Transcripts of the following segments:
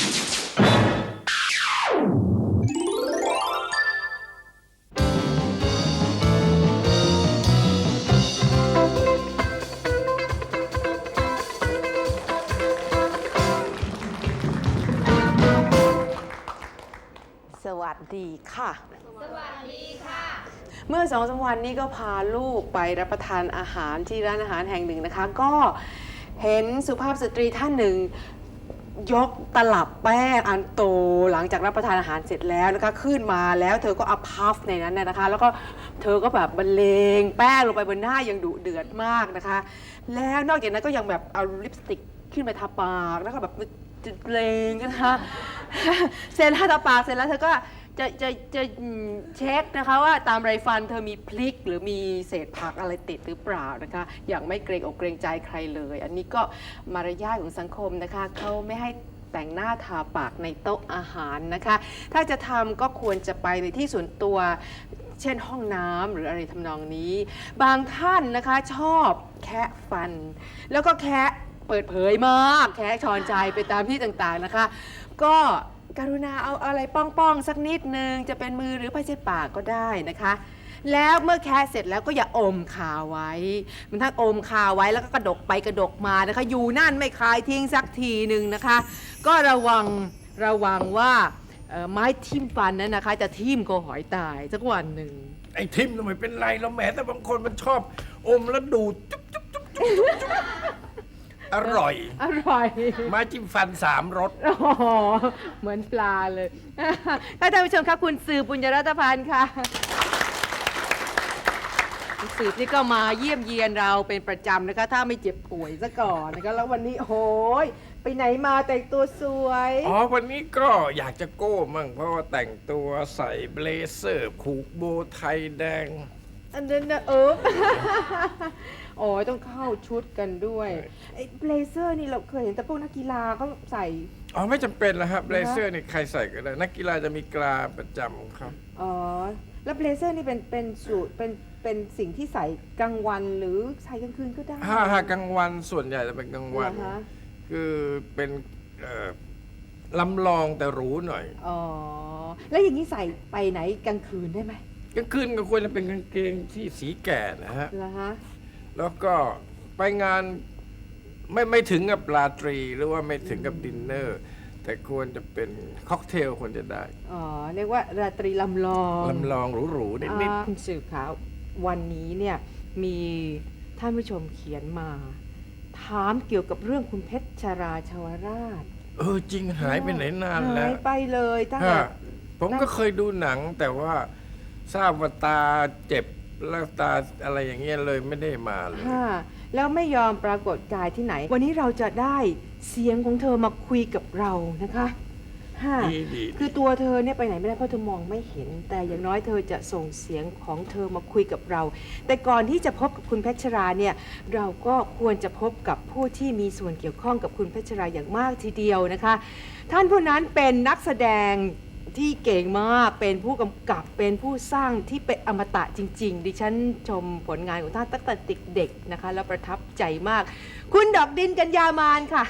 สวัสดีค่ะ สวัสดีค่ะ เมื่อสองสามวันนี้ก็พาลูกไปรับประทานอาหารที่ร้านอาหารแห่งหนึ่งนะคะ ก็เห็นสุภาพสตรีท่านหนึ่ง ยกตลับแป้งอันโตหลังจากรับประทานอาหารเสร็จแล้วนะคะ ขึ้นมาแล้วเธอก็เอาพัฟในนั้นน่ะนะคะ แล้วก็เธอก็แบบบรรเลงแป้งลงไปบนหน้ายังดุเดือดมากนะคะ แล้วนอกจากนั้นก็ยังแบบเอาลิปสติกขึ้นไปทาปากแล้วก็แบบเลงนะคะเสร็จแล้วทาปากเสร็จแล้วเธอก็ จะจะจะเช็คนะคะว่าตามไรฟันเธอมีพลิกหรือมีเศษผักอะไรติดหรือเปล่านะคะ อย่างไม่เกรงอกเกรงใจใครเลย อันนี้ก็มารยาทของสังคมนะคะเขาไม่ให้แต่งหน้าทาปากในโต๊ะอาหารนะคะ ถ้าจะทำก็ควรจะไปในที่ส่วนตัว เช่นห้องน้ำหรืออะไรทำนองนี้ บางท่านนะคะชอบแคะฟัน แล้วก็แคะเปิดเผยมาก แคะชอนใจไปตามที่ต่างๆนะคะ ก็ กรุณาเอาอะไรป้องๆสักนิดนึง จะเป็นมือหรือผ้าเช็ดปากก็ได้นะคะ แล้วเมื่อแคะเสร็จแล้วก็อย่าอมคาไว้ มันถ้าอมคาไว้แล้วก็กระดกไปกระดกมานะคะ อยู่นั่นไม่คลายทิ้งสักทีหนึ่งนะคะ ก็ระวังระวังว่าเอ่อไม้ทิ่มฟันนั้นนะคะ จะทิ่มโกหอยตายสักวันหนึ่ง ไอ้ทิมทำไมเป็นไรแล้วแหมแต่บางคนมันชอบอมแล้วดูดจุ๊บจุ๊บจุ๊บจุ๊บจุ๊บ อร่อย อร่อย มาจิ้มฟันสามรส โอ้โหเหมือนปลาเลย ท่านผู้ชมครับคุณสืบปุญญรัตพันธ์ค่ะคุณสืบนี่ก็มาเยี่ยมเยียนเราเป็นประจำนะคะ ถ้าไม่เจ็บป่วยซะก่อนนะคะแล้ววันนี้โอ้โหยไปไหนมาแต่งตัวสวย อ๋อ วันนี้ก็อยากจะโก้มั่งเพราะว่าแต่งตัวใส่เบลเซอร์ ผูกโบว์ไทยแดง อันนั้นนะเออ โอ้ยต้องเข้าชุดกันด้วยไอ้เบลเซอร์นี่เราเคยเห็นแต่พวกนักกีฬาเขาใส่ อ๋อไม่จำเป็นแล้วครับเบลเซอร์นี่ใครใส่ก็ได้นักกีฬาจะมีกลาประจำครับอ๋อ แล้วเบลเซอร์นี่เป็นเป็นสูตรเป็นเป็นสิ่งที่ใส่กลางวันหรือใส่กลางคืนก็ได้ถ้าหากกลางวันส่วนใหญ่จะเป็นกลางวัน เหรอคะคือเป็นเอ่อลำลองแต่หรูหน่อยอ๋อ แล้วอย่างนี้ใส่ไปไหนกลางคืนได้ไหมกลางคืนก็ควรจะเป็นกางเกงที่สีแก่นะฮะ เหรอฮะ แล้วก็ไปงานไม่ไม่ถึงกับราตรีหรือว่าไม่ถึงกับดินเนอร์ แต่ควรจะเป็นค็อกเทลควรจะได้อ๋อเรียกว่าราตรีลำลองลำลองหรูๆนิดอ่าคุณสืบขาววันนี้เนี่ยมีท่านผู้ชมเขียนมา ถามเกี่ยวกับเรื่องคุณเพชรชราชวราชๆเออจริงหายไปไหนนานแล้หาวยไปเลยตั้งฮะแต่ผมก็เคยดูหนังแต่ว่าทราบว่าตาเจ็บ แล้วตาอะไรอย่างเงี้ยเลยไม่ได้มาเลย ค่ะแล้วไม่ยอมปรากฏกายที่ไหน วันนี้เราจะได้เสียงของเธอมาคุยกับเรานะคะค่ะดีดี คือตัวเธอเนี่ยไปไหนไม่ได้เพราะเธอมองไม่เห็น แต่อย่างน้อยเธอจะส่งเสียงของเธอมาคุยกับเรา แต่ก่อนที่จะพบกับคุณเพชรราเนี่ยเราก็ควรจะพบกับผู้ที่มีส่วนเกี่ยวข้องกับคุณเพชรราอย่างมากทีเดียวนะคะ ท่านผู้นั้นเป็นนักแสดง ที่เก่งมากเป็นผู้กำกับเป็นผู้สร้างที่เป็นอมตะจริง ๆ ดิฉันชมผลงานของท่านตั้งแต่เด็กๆนะคะ แล้วประทับใจมาก คุณดอกดินกัญญามานค่ะ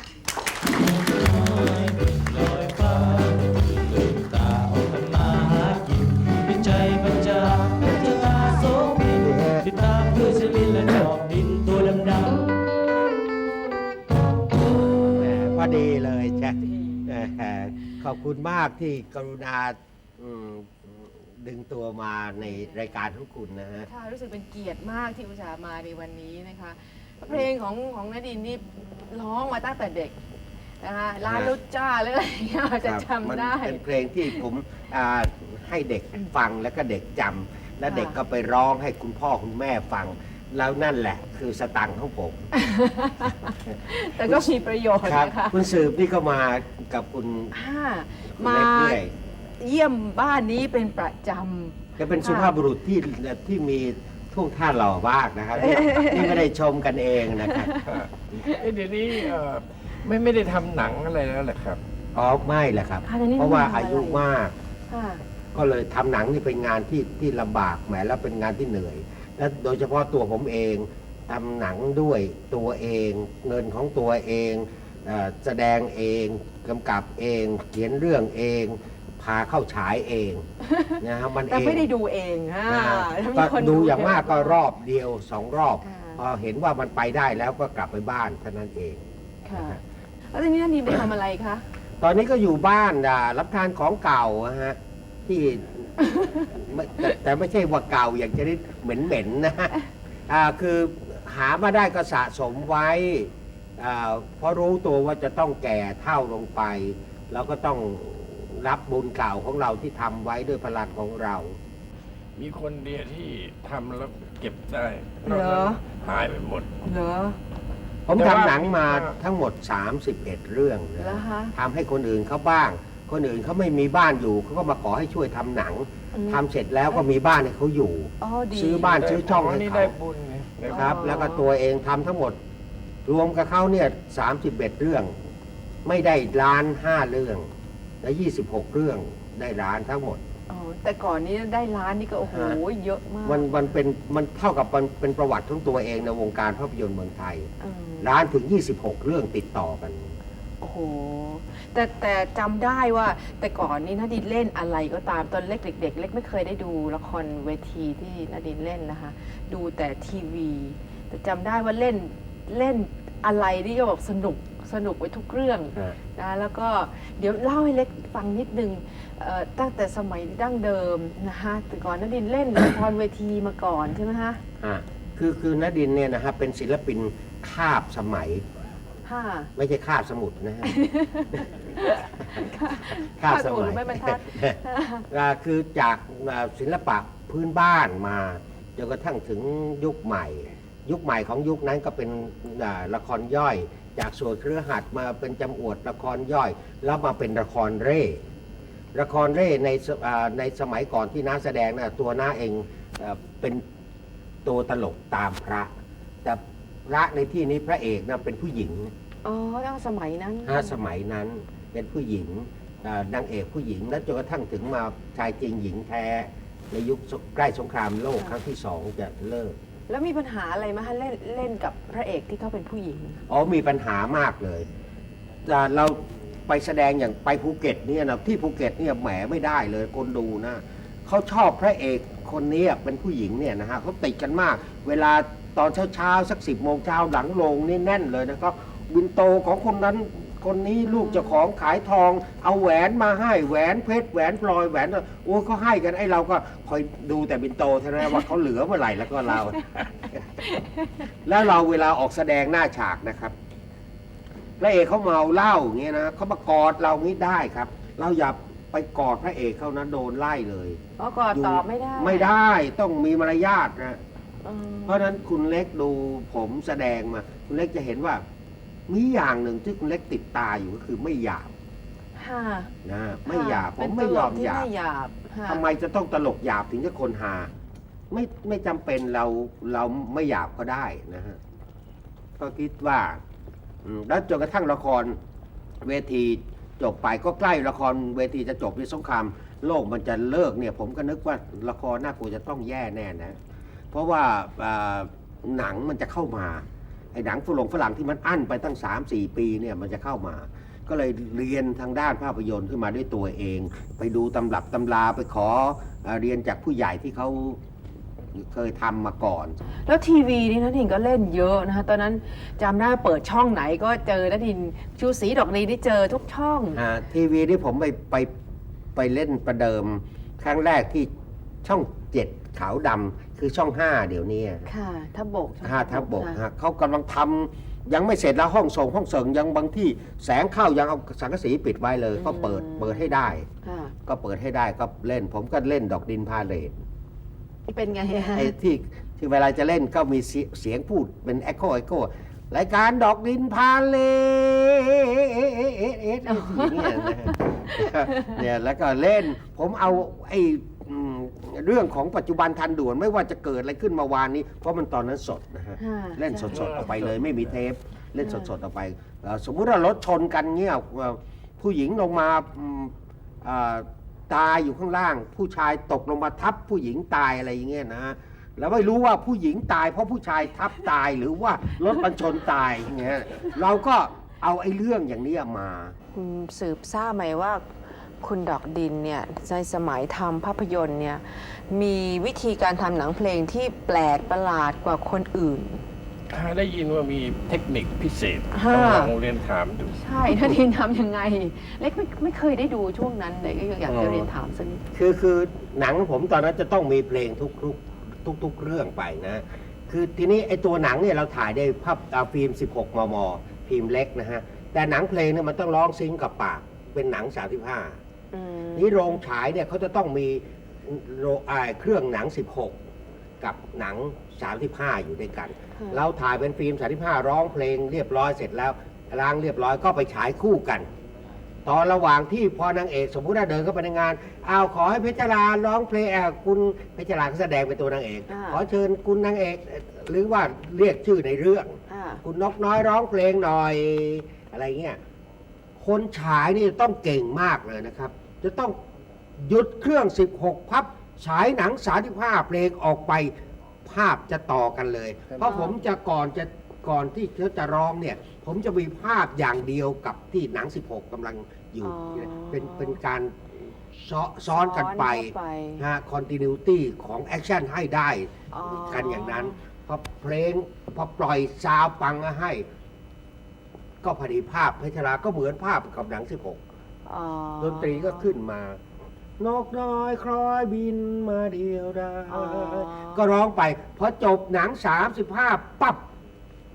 อบคุณมากที่กรุณาอืมดึงตัวมาในรายการของคุณนะฮะ ค่ะรู้สึกเป็นเกียรติมากที่อุตส่าห์มาในวันนี้นะคะ เพลงของของนดินนี่ร้องมาตั้งแต่เด็กนะคะลาลุจ้าเลยอะไรอย่างเงี้ยจะครับจำมัได้เป็นเพลงที่ผมอ่าให้เด็กฟังแล้วก็เด็กจำและค่ะ เด็กก็ไปร้องให้คุณพ่อคุณแม่ฟัง แล้วนั่นแหละ คือสตังค์ของผม แต่ก็มีประโยชน์ครับ นะคะคุณสืบนี่ก็มากับคุณอ่าคุณมาเล็กเรื่อยเยี่ยมบ้านนี้เป็นประจแกเป็นสุภาพบุรุษที่ที่มีท่วงท่าหล่อมากนะครับที่ที่ไม่ได้ชมกันเองนะครับเอ้ยเดี๋ยวนี้เอ่อไม่ไม่ได้ทำหนังอะไรแล้วแหละครับ อ๋อไม่แหละครับค่ะตอนนี้เพราะว่าทำอะไร อายุมากำค่ะ ก็เลยทำหนังนี่เป็นงานที่ที่ลำบากแหมแล้วเป็นงานที่เหนื่อย และโดยเฉพาะตัวผมเองทำหนังด้วยตัวเอง เงินของตัวเองเอ่อแสดงเองกำกับเอง เขียนเรื่องเอง พาเข้าฉายเองนะครับมันเองแต่ไม่ได้ดูเองฮะนะฮะถ้ามีก็คนดูอย่างมากก็รอบเดียวสองรอบ อ่า พอเห็นว่ามันไปได้แล้วก็กลับไปบ้านเท่านั้นเอง ค่ะแล้วทีนี้นันดินไปทำอะไรคะ ตอนนี้ก็อยู่บ้านอะรับทานของเก่าอะฮะที่ ไม่แต่แต่ไม่ใช่ว่าเก่าอย่างจะได้เหม็นๆนะฮะอ่าคือหามาได้ก็สะสมไว้อ่าเพราะรู้ตัวว่าจะต้องแก่เท่าลงไป แล้วก็ต้องรับบุญเก่าของเราที่ทำไว้ด้วยพลังของเรา มีคนเดียวที่ทำแล้วเก็บได้เหรอนอกนั้นหายไปหมด เหรอ ผมแต่ว่าทำหนังมาว่าทั้งหมด 31 เรื่องนะแล้วคะ ทำให้คนอื่นเขาบ้าง คนอื่นเขาไม่มีบ้านอยู่เขาก็มาขอให้ช่วยทำหนังอืม ทำเสร็จแล้วก็มีบ้านให้เขาอยู่ อ๋อดี ซื้อบ้านซื้ช่องให้นี่เขาได้บุญไงได้ครับ อ๋อ แล้วก็ตัวเองทำทั้งหมด รวมกับเขาเนี่ย31เรื่อง ไม่ได้ล้านห้าเรื่อง และ26เรื่องได้ล้านทั้งหมด อ๋อแต่ก่อนนี้ได้ร้านนี่ก็โอ้โหฮะเยอะมากมันมันเป็นมันเท่ากับมันเป็นประวัติของตัวเองในวงการภาพยนตร์เมืองไทย อืมล้านถึง 26 เรื่องติดต่อกัน โอ้โห แต่แต่จำได้ว่าแต่ก่อนนี้นาดินเล่นอะไรก็ตามตอนเล็กเด็กๆเล็กไม่เคยได้ดูละครเวทีที่นาดินเล่นนะคะ ดูแต่ทีวี แต่จำได้ว่าเล่นเล่นอะไรนี่ก็แบบสนุกสนุกไปทุกเรื่องฮะ นะแล้วก็เดี๋ยวเล่าให้เล็กฟังนิดนึงเอ่อตั้งแต่สมัยดั้งเดิมนะคะแต่ก่อนนาดินเล่นละครเวทีมาก่อนใช่ไหมคะอะคือคือนดินเนี่ยนะฮะเป็นศิลปินคาบสมัย ค่ะ ไม่ใช่คาบสมุดนะฮะ คาบสมัยไม่บรรทัด อ่าคือจากอ่าศิลปะพื้นบ้านมาจนกระทั่งถึงยุคใหม่ ยุคใหม่ของยุคนั้นก็เป็นอ่าละครย่อย จากส่วนเครือหัดมาเป็นจำอวดละครย่อย แล้วมาเป็นละครเร่ ละครเร่ในสอ่าในสมัยก่อนที่น้าแสดงนะตัวน้าเองเอ่อเป็นตัวตลกตามพระ แต่พระในที่นี้พระเอกนะเป็นผู้หญิงอ๋อตั้งสมัยนั้นถ้าสมัยนั้น เป็นผู้หญิงอ่านางเอกผู้หญิง แล้วจนกระทั่งถึงมาชายจริงหญิงแท้ ในยุคใกล้สงครามโลกครั้งที่สองจะเลิก แล้วมีปัญหาอะไรไหมคะเล่นเล่นกับพระเอกที่เขาเป็นผู้หญิง อ๋อมีปัญหามากเลยแต่เราไปแสดงอย่างไปภูเก็ตเนี่ยนะที่ภูเก็ตเนี่ยแหมไม่ได้เลยคนดูนะเขาชอบพระเอกคนนี้เป็นผู้หญิงเนี่ยนะฮะเขาติดกันมาก เวลาตอนเช้าๆสักสิบโมงเช้าหลังโรงนี่แน่นเลยนะครับวินโตของคนนั้น คนนี้ลูกเจ้าของขายทอง เอาแหวนมาให้แหวนเพชรแหวนพลอยแหวนโอ้เขาให้กันไอ้เราก็คอยดูแต่บินโตเท่านั้นว่าเขาเหลือเมื่อไหร่แล้วก็เรา แล้วเราเวลาออกแสดงหน้าฉากนะครับพระเอกเขาเมาเหล้าอย่างเงี้ยนะเขามากอดเรางี้ได้ครับ เราอย่าไปกอดพระเอกเขานะโดนไล่เลยเพราะก่อนตอบไม่ได้ไม่ได้ต้องมีมารยาทนะอืมเพราะฉะนั้นคุณเล็กดูผมแสดงมา คุณเล็กจะเห็นว่า มีอย่างหนึ่งที่คุณเล็กติดตาอยู่ก็คือไม่หยาบค่ะนะไม่หยาบผเป็มนไม่ยอมตลกที่หยาบไม่หยาบค่ะทำไมจะต้องตลกหยาบถึงจะคนหา ไม่ไม่จำเป็นเราเราไม่หยาบก็ได้นะฮะก็คิดว่าอืมแล้วจนกระทั่งละครเวทีจบไปก็ใกล้ละครเวทีจะจบในสงครามโลกมันจะเลิกเนี่ย ผมก็นึกว่าละครน่ากลัวจะต้องแย่แน่นะ เพราะว่าอ่าหนังมันจะเข้ามา ไอ้หนังฝรั่งฝรั่งที่มันอั้นไปตั้ง 3-4 ปีเนี่ยมันจะเข้ามา ก็เลยเรียนทางด้านภาพยนตร์ขึ้นมาด้วยตัวเอง ไปดูตำรับตำราไปขอเอ่อเรียนจากผู้ใหญ่ที่เขาเคยทำมาก่อน แล้วทีวีนี่นัทินก็เล่นเยอะนะคะตอนนั้นจำได้เปิดช่องไหนก็เจอนัทินชูสีดอกดีนี่เจอทุกช่อง อ่าทีวีที่ผมไปไปไปเล่นประเดิม ครั้งแรกที่ช่องเจ็ดขาวดำ คือช่องห้าเดี๋ยวนี้ค่ะทับบกห้าทับบกค่ะฮะเขากำลังทำยังไม่เสร็จแล้วห้องส่งห้องเสิงยังบางที่แสงเข้ายังเอาสังกะสีปิดไว้เลย ก็เปิดเปิดให้ได้ค่ะก็เปิดให้ได้ก็เล่น ผมก็เล่นดอกดินพาเลทเป็นไงอะไอ้ที่ที่เวลาจะเล่นก็มีเสียเสียงพูดเป็นเอ็โคเอ็โครายการดอกดินพาเลทอย่างเงี้ยนะฮะเนี่ยแล้วก็เล่น ผมเอาไอ้อืม เรื่องของปัจจุบันทันด่วนไม่ว่าจะเกิดอะไรขึ้นมาวานนี้ เพราะมันตอนนั้นสดนะฮะค่ะ เล่นสดๆออกไปเลย ไม่มีเทปเล่นสดๆออกไปเอ่อสมมุติว่ารถชนกันเงี้ยเอ่อผู้หญิงลงมาอืมอ่าตายอยู่ข้างล่าง ผู้ชายตกลงมาทับผู้หญิงตายอะไรอย่างเงี้ยนะแล้วไม่รู้ว่าผู้หญิงตาย เพราะผู้ชายทับตายหรือว่ารถมันชนตายอย่างเงี้ยเราก็เอาไอ้เรื่องอย่างเนี้ยมาคุณสืบทราบไหมว่า คุณดอกดินเนี่ยในสมัยทำภาพยนตร์เนี่ยมีวิธีการทำหนังเพลงที่แปลกประหลาดกว่าคนอื่น อ่าได้ยินว่ามีเทคนิคพิเศษฮะ ต้องลองเรียนถามดู ใช่นาดินทำยังไง เล็กไม่ไม่เคยได้ดูช่วงนั้นเลยก็อยากจะเรียนถามสักนิด คือคือหนังผมตอนนั้นจะต้องมีเพลงทุกทุกทุกทุกเรื่องไปนะ คือทีนี้ไอ้ตัวหนังเนี่ยเราถ่ายได้ภาพอ่าฟิล์ม 16 มม ฟิล์มเล็กนะฮะ แต่หนังเพลงเนี่ยมันต้องร้องซิงค์กับปาก เป็นหนัง 35อืม นี่โรงฉายเนี่ยเขาจะต้องมีโรอ่าเครื่องหนัง 16 กับหนัง 35 อยู่ด้วยกันเราถ่ายเป็นฟิล์ม 35 ร้องเพลงเรียบร้อยเสร็จแล้วล้างเรียบร้อยก็ไปฉายคู่กัน ตอนระหว่างที่พอนางเอกสมมุติว่าเดินเข้าไปในงานเอาวขอให้เพชรลาร้องเพลงอะคุณเพชรลาก็แสดงเป็นตัวนางเอก อ่า ขอเชิญคุณนางเอกเอ่อหรือว่าเรียกชื่อในเรื่อง อ่า คุณนกน้อยร้องเพลงหน่อยอะไรเงี้ย คนฉายนี่ต้องเก่งมากเลยนะครับ จะต้องหยุดเครื่อง 16 พับฉายหนัง 35 เพลงออกไปภาพจะต่อกันเลย เพราะผมจะก่อนจะก่อนที่เขาจะร้องเนี่ย ผมจะมีภาพอย่างเดียวกับที่หนัง 16กำลังอยู่ อ๋อ เป็นเป็นการซ้อซ้อนกันไปซ้อนเข้าไป นะฮะ continuity ของแอคชั่นให้ได้ อ๋อ กันอย่างนั้น พอเพลงพอปล่อยซาวด์ปังให้ ก็พอดีภาพเพชรลาก็เหมือนภาพกับหนัง 16 อ๋อดนตรีก็ขึ้นมา นกน้อยคล้อยบินมาเดียวได้ อ๋อก็ร้องไปพอจบหนัง 35 ปั๊บ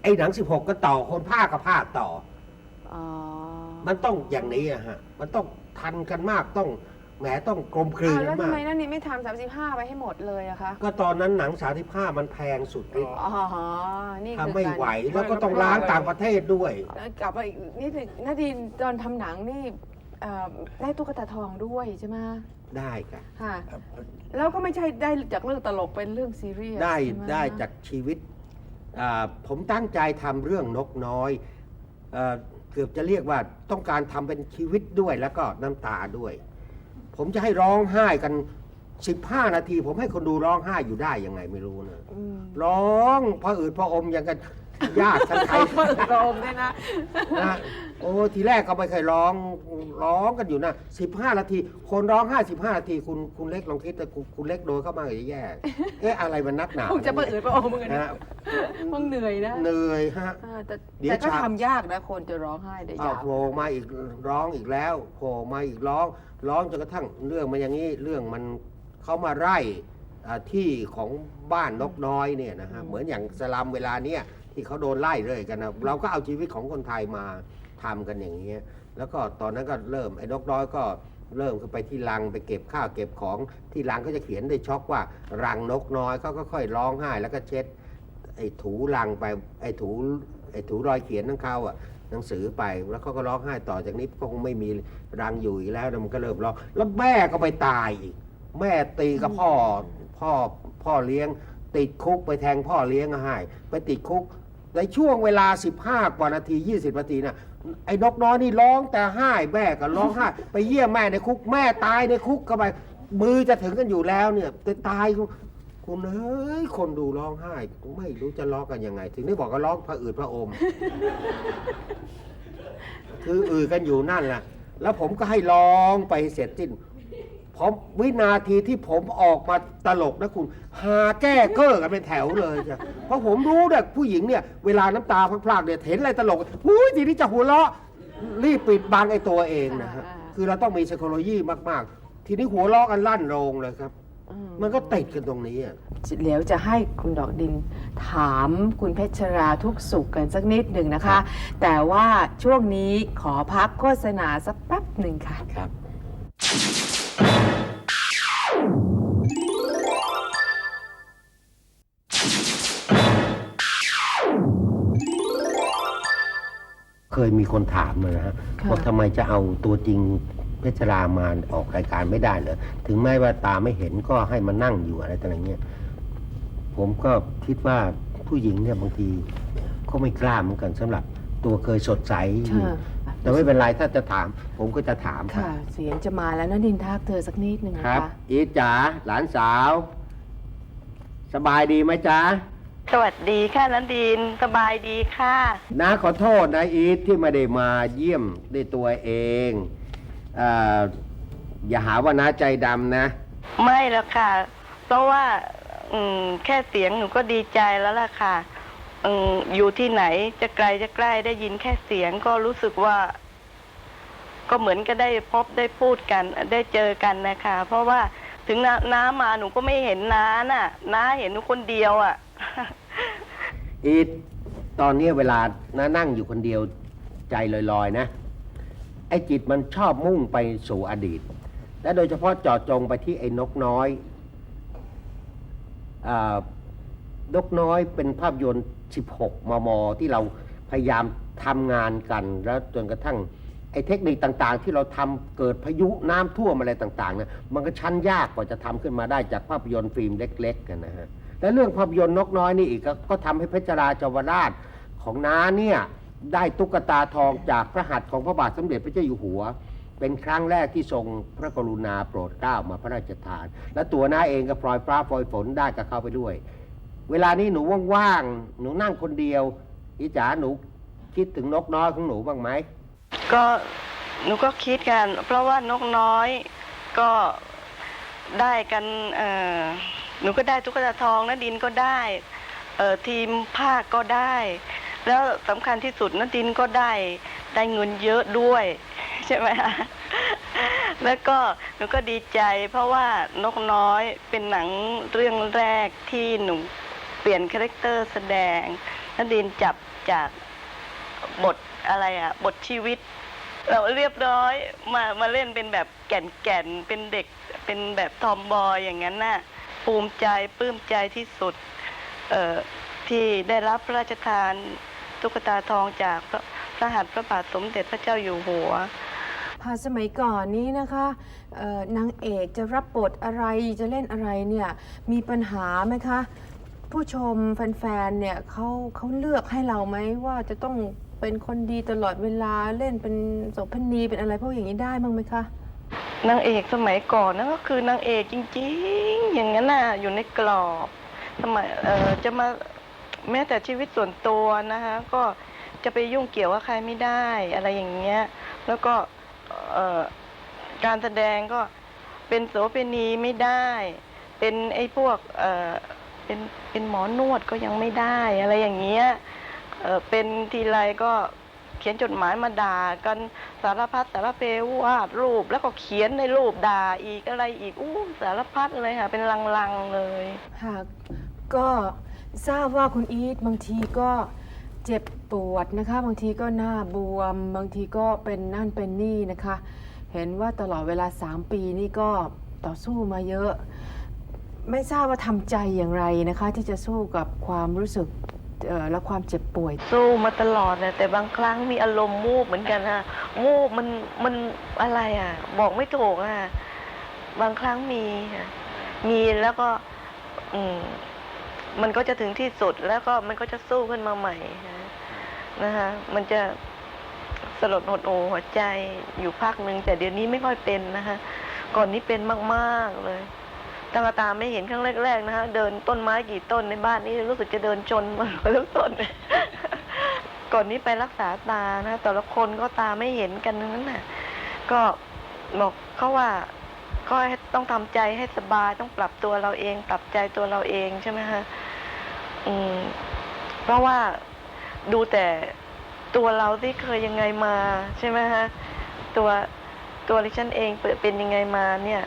ไอ้หนัง 16 ก็ต่อคนภาคกับภาคต่อ อ๋อมันต้องอย่างนี้อะฮะ มันต้องทันกันมากต้องแหมต้องกลมกลือ้านวแล้วมาทำก ไมนั่นนี่ไม่ทำสามสิบห้าไปให้หมดเลยอะคะก็ตอนนั้นหนัง 35 มันแพงสุดฤทธิ์อ๋อนี่คือทำไม่การไหวแล้วก็ต้องล้างต่างประเทศด้วย แล้วกลับมาอีกนิดหนึ่งนาดินตอนทำหนังนี่ เอ่อได้ตุ๊กตาทองด้วยใช่ไหมได้ค่ะ ค่ะแล้วก็ไม่ใช่ได้จากเรื่องตลกเป็นเรื่องซีเรียสได้ใช่หมได้จากชีวิตอ่าผมตั้งใจทำเรื่องนกน้อยเอ่อเกือบจะเรียกว่าต้องการทำเป็นชีวิตด้วยแล้วก็น้ำตาด้วย ผมจะให้ร้องไห้กัน 15 นาที ผมให้คนดูร้องไห้อยู่ได้ยังไงไม่รู้นะ อืมร้องพระอืดพระอมอย่างกัน ญาติกันใครเปิดโรมด้วยนะ นะโอ้ทีแรกก็ไม่เคยร้องร้องกันอยู่นะ15 นาที คนร้องไห้15นาที คุณคุณเล็กลองคิดแต่คุณคุณเล็กโดนเข้ามาจะแย่เอ๊ะอะไรมันนักหนาคงจะเปิดเปิดโรมเหมือนกันนะนะคงเหนื่อยนะเหนื่อยฮะอ่าแต่เดี๋ยวแต่ก็ฉาก ทำยากนะ คนจะร้องไห้ได้อ้าวยากโผล่มาอีกร้องอีกแล้วโผล่มาอีกร้องร้องจนกระทั่งเรื่องมันอย่างนี้เรื่องมันเขามาไล่อ่าที่ของบ้านนกน้อยเนี่ยนะฮะเหมือนอย่างสลัมเวลาเนี้ย ที่เขาโดนไล่เลยกันนะเราก็เอาชีวิตของคนไทยมาทำกันอย่างเงี้ยแล้วก็ตอนนั้นก็เริ่มไอ้นกน้อยก็เริ่มคือไปที่รังไปเก็บข้าวเก็บของที่รังก็จะเขียนในช็อกว่ารังนกน้อยเขาก็ค่อยร้องไห้ แล้วก็เช็ด ไอ้ถูรังไปไอ้ถูไอ้ถูรอยเขียนของเขาอะหนังสือไปแล้วเขาก็ร้องไห้ต่อจากนี้ก็คงไม่มีรังอยู่อีกแล้วนะมันก็เริ่มร้องแล้วแม่ก็ไปตายอีกแม่ตีกับพ่อพ่อพ่อเลี้ยง ติดคุกไปแทงพ่อเลี้ยงให้ไปติดคุก ในช่วงเวลา 15 กว่านาที 20 นาทีน่ะไอ้นกน้อยนี่ร้องแต่ไห้แม่ก็ร้องไห้ไปเยี่ยมแม่ในคุกแม่ตายในคุกเข้าไปมือจะถึงกันอยู่แล้วเนี่ยแต่ตายคุณเอ้ยคนดูร้องไห้ ไม่รู้จะร้องกันยังไง ถึงได้บอกว่าร้องพระอืดพระอม คืออือกันอยู่นั่นแหละแล้วผมก็ให้ร้องไปเสร็จสิ้น พอวินาทีที่ผมออกมาตลกนะคุณ หาแก้เก้อกันเป็นแถวเลยจ้ะเพราะผมรู้เด็กผู้หญิงเนี่ย เวลาน้ำตาพลากๆเนี่ยเห็นอะไรตลกหุ้ยทีนี้จะหัวเราะรีบปิดบังไอ้ตัวเองนะฮะอ่าคือเราต้องมี psychology มากๆ ทีนี้หัวเราะกันลั่นโรงเลยครับอืมมันก็ติดกันตรงนี้อะเดี๋ยวจะให้คุณดอกดินถามคุณเพชรราทุกสุขกันสักนิดหนึ่งนะคะ แต่ว่าช่วงนี้ขอพักโฆษณาสักแป๊บหนึ่งค่ะครับ เคยมีคนถามมานะฮะค่ะ ว่าทำไมจะเอาตัวจริงเพชรรามาออกรายการไม่ได้เหรอถึงแม้ว่าตาไม่เห็นก็ให้มานั่งอยู่อะไรต่างๆเงี้ยผมก็คิดว่าผู้หญิงเนี่ยบางทีก็ไม่กล้าเหมือนกันสำหรับตัวเคยสดใสอยู่ค่ะ แต่ไม่เป็นไรถ้าจะถาม ผมก็จะถามค่ะ เสียงจะมาแล้วนะดินทักเธอสักนิดหนึ่งคนะรับคะอีทจ๋าหลานสาว สบายดีไหมจ๊ะสวัสดีค่ะนันดินสบายดีค่ะ นะขอโทษนะอีทที่ไม่ได้มาเยี่ยมด้วยตัวเองอาอย่าหาว่าน้าใจดำนะ ไม่แล้วค่ะ เพราะว่า อืม แค่เสียงหนูก็ดีใจแล้วล่ะค่ะ อมอยู่ที่ไหนจะไกลจะใกล้ได้ยินแค่เสียงก็รู้สึกว่า ก็เหมือนก็ได้พบได้พูดกัน ได้เจอกันนะคะ เพราะว่าถึงน้าน้ามาหนูก็ไม่เห็นน้าน่ะ น้าเห็นหนูคนเดียวอะ อีทตอนนี้เวลานะนั่งอยู่คนเดียวใจลอยๆ นะ ไอ้จิตมันชอบมุ่งไปสู่อดีต และโดยเฉพาะเจาะจงไปที่ไอ้นกน้อยอานกน้อยเป็นภาพยนตร์ 16 มม ที่เราพยายามทำงานกันแล้วจนกระทั่งไอ้เทคนิคต่างๆ ที่เราทำเกิดพายุน้ำท่วมอะไรต่างๆเนี่ยมันก็ชั้นยากกว่าจะทำขึ้นมาได้จากภาพยนตร์ฟิล์มเล็กๆกันนะฮะและเรื่องภาพยนตร์นกน้อยนี่อีกก็ก็ทำให้เพชรราชวราชของน้าเนี่ยได้ตุ๊กตาทองจากพระหัตถ์ของพระบาทสมเด็จพระเจ้าอยู่หัว เป็นครั้งแรกที่ทรงพระกรุณาโปรดเกล้ามาพระราชทาน และตัวน้าเองก็ปล่อยฟ้าปล่อยฝนได้กับเขาไปด้วย เวลานี้หนูว่างๆ หนูนั่งคนเดียว อีจ๋าหนูคิดถึงนกน้อยของหนูบ้างไหม ก็หนูก็คิดกัน เพราะว่านกน้อยก็ได้กันเออหนูก็ได้ตุ๊กตาทองนะดินก็ได้เออทีมภาคก็ได้ แล้วสำคัญที่สุดนะดินก็ได้ได้เงินเยอะด้วย ใช่ไหมคะแล้วก็หนูก็ดีใจ เพราะว่านกน้อยเป็นหนังเรื่องแรกที่หนู เปลี่ยนคาแรคเตอร์แสดงแล้วดินจับจากบทอะไรอะบทชีวิต เราเรียบร้อยมามาเล่นเป็นแบบแก่นแก่นเป็นเด็กเป็นแบบทอมบอยอย่างนั้นน่ะภูมิใจปลื้มใจที่สุดเอ่อที่ได้รับพระราชทานตุ๊กตาทองจากพระพระหัตถ์พระบาทสมเด็จพระเจ้าอยู่หัวพาสมัยก่อนนี้นะคะนางเอกจะรับบทอะไรจะเล่นอะไรเนี่ยมีปัญหาไหมคะ ผู้ชมแฟนๆเนี่ยเขาเขาเลือกให้เราไหมว่าจะต้องเป็นคนดีตลอดเวลาเล่นเป็นโสเภณีเป็นอะไรพวกอย่างนี้ได้บ้งไหมคะ นางเอกสมัยก่อนนั่นก็คือนางเอกจริง ๆ อย่างนั้นน่ะอยู่ในกรอบสมัยเออจะมาแม้แต่ชีวิตส่วนตัวนะคะก็จะไปยุ่งเกี่ยวกับใครไม่ได้อะไรอย่างเงี้ย แล้วก็เออการแสดงก็เป็นโสเภณีไม่ได้ เป็นไอ้พวกเออ เป็นเป็นหมอนวดก็ยังไม่ได้อะไรอย่างเงี้ยเออเป็นทีไรก็เขียนจดหมายมาด่ากันสารพัดสารเพวาดรูปแล้วก็เขียนในรูปด่าอีกอะไรอีกอู้สารพัดเลยค่ะ เป็นลังๆเลยค่ะก็ทราบว่าคุณอีทบางทีก็เจ็บปวดนะคะ บางทีก็หน้าบวม บางทีก็เป็นนั่นเป็นนี่นะคะ เห็นว่าตลอดเวลา 3 ปีนี่ก็ต่อสู้มาเยอะ ไม่ทราบว่าทำใจอย่างไรนะคะ ที่จะสู้กับความรู้สึกเอ่อและความเจ็บป่วย สู้มาตลอดนะแต่บางครั้งมีอารมณ์มูบเหมือนกันฮะมูบมันมันอะไรอะ บอกไม่ถูกอะบางครั้งมีค่ะมีแล้วก็อืมมันก็จะถึงที่สุดแล้วก็มันก็จะสู้ขึ้นมาใหม่นะนะคะมันจะสลดหดโอหัวใจอยู่พักหนึ่งแต่เดี๋ยวนี้ไม่ค่อยเป็นนะคะก่อนนี้เป็นมาก ๆเลย ตั้งแต่ตาไม่เห็นครั้งแรกๆนะคะเดินต้นไม้กี่ต้นในบ้านนี้รู้สึกจะเดินชนมันไปทุกต้น ก่อนนี้ไปรักษาตานะแต่ละคนก็ตาไม่เห็นกันนั้นน่ะ ก็บอกเขาว่าก็ต้องทำใจให้สบายต้องปรับตัวเราเอง ปรับใจตัวเราเองใช่ไหมคะอืม เพราะว่าดูแต่ตัวเราที่เคยยังไงมาใช่ไหมฮะตัวตัวดิฉันเองเป็นยังไงมาเนี่ย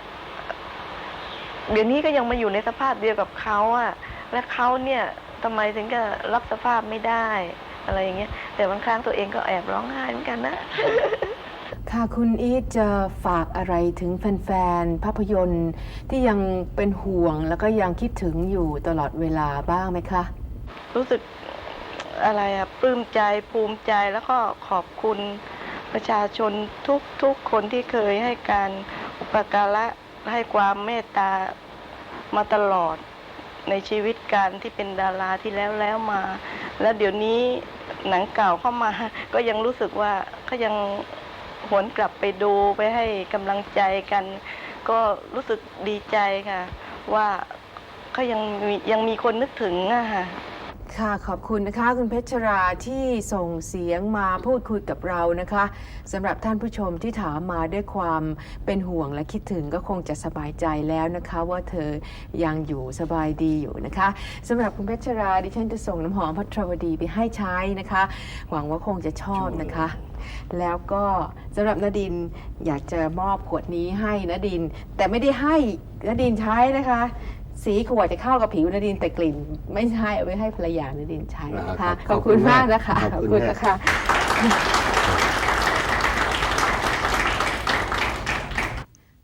เดี๋ยวนี้ก็ยังมาอยู่ในสภาพเดียวกับเขาอะและเขาเนี่ยทำไมถึงจะรับสภาพไม่ได้ อะไรอย่างเงี้ย แต่บางครั้งตัวเองก็แอบร้องไห้เหมือนกันนะ ค่ะคุณอีทจะฝากอะไรถึงแฟนๆ ภาพยนตร์ที่ยังเป็นห่วงแล้วก็ยังคิดถึงอยู่ตลอดเวลาบ้างไหมคะ รู้สึกอะไรอะปลื้มใจภูมิใจแล้วก็ขอบคุณประชาชนทุกทุกคนที่เคยให้การอุปการะ ให้ความเมตตามาตลอดในชีวิตการที่เป็นดาราที่แล้วแล้วมา แล้วเดี๋ยวนี้หนังเก่าเข้ามา ก็ยังรู้สึกว่าก็ยังหวนกลับไปดูไปให้กำลังใจกัน ก็รู้สึกดีใจค่ะ ว่าเขายังมียังมีคนนึกถึงอะค่ะ ค่ะขอบคุณนะคะ คุณเพชรราที่ส่งเสียงมาพูดคุยกับเรานะคะสำหรับท่านผู้ชมที่ถามมาด้วยความเป็นห่วงและคิดถึงก็คงจะสบายใจแล้วนะคะ ว่าเธอยังอยู่สบายดีอยู่นะคะสำหรับคุณเพชรราดิฉันจะส่งน้ำหอมพัทรวดีไปให้ใช้นะคะ หวังว่าคงจะชอบนะคะ แล้วก็สำหรับนดินอยากจะมอบขวดนี้ให้นดิน แต่ไม่ได้ให้นดินใช้นะคะ สีขวดจะเข้ากับผิวนดินแต่กลิ่น ไม่ใช่เอาไว้ให้ภรรยานดินใช้นะครัคะบขอบคุณมากนะคะขอบคุณนะคะ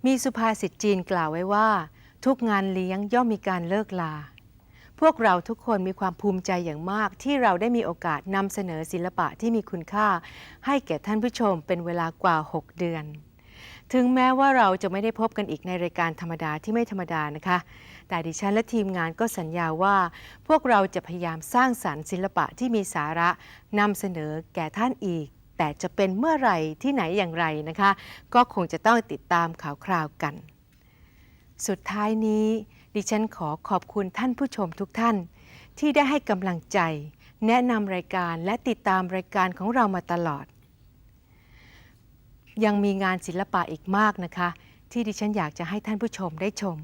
มีสุภาษิตจีนกล่าวไว้ว่า ทุกงานเลี้ยงย่อมมีการเลิกลา พวกเราทุกคนมีความภูมิใจอย่างมาก ที่เราได้มีโอกาสนำเสนอศิลปะที่มีคุณค่า ให้แก่ท่านผู้ชมเป็นเวลากว่า 6 เดือน ถึงแม้ว่าเราจะไม่ได้พบกันอีกในรายการธรรมดาที่ไม่ธรรมดานะคะ แต่ดิฉันและทีมงานก็สัญญาว่า พวกเราจะพยายามสร้างสรรค์ศิลปะที่มีสาระนำเสนอแก่ท่านอีก แต่จะเป็นเมื่อไหร่ที่ไหนอย่างไรนะคะ ก็คงจะต้องติดตามข่าวคราวกัน สุดท้ายนี้ ดิฉันขอขอบคุณท่านผู้ชมทุกท่าน ที่ได้ให้กำลังใจ แนะนำรายการและติดตามรายการของเรามาตลอด ยังมีงานศิลปะอีกมากนะคะ ที่ดิฉันอยากจะให้ท่านผู้ชมได้ชม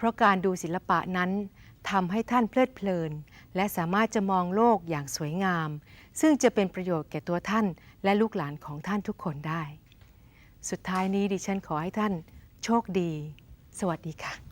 เพราะการดูศิลปะนั้นทำให้ท่านเพลิดเพลิน และสามารถจะมองโลกอย่างสวยงาม ซึ่งจะเป็นประโยชน์แก่ตัวท่านและลูกหลานของท่านทุกคนได้ สุดท้ายนี้ดิฉันขอให้ท่านโชคดี สวัสดีค่ะ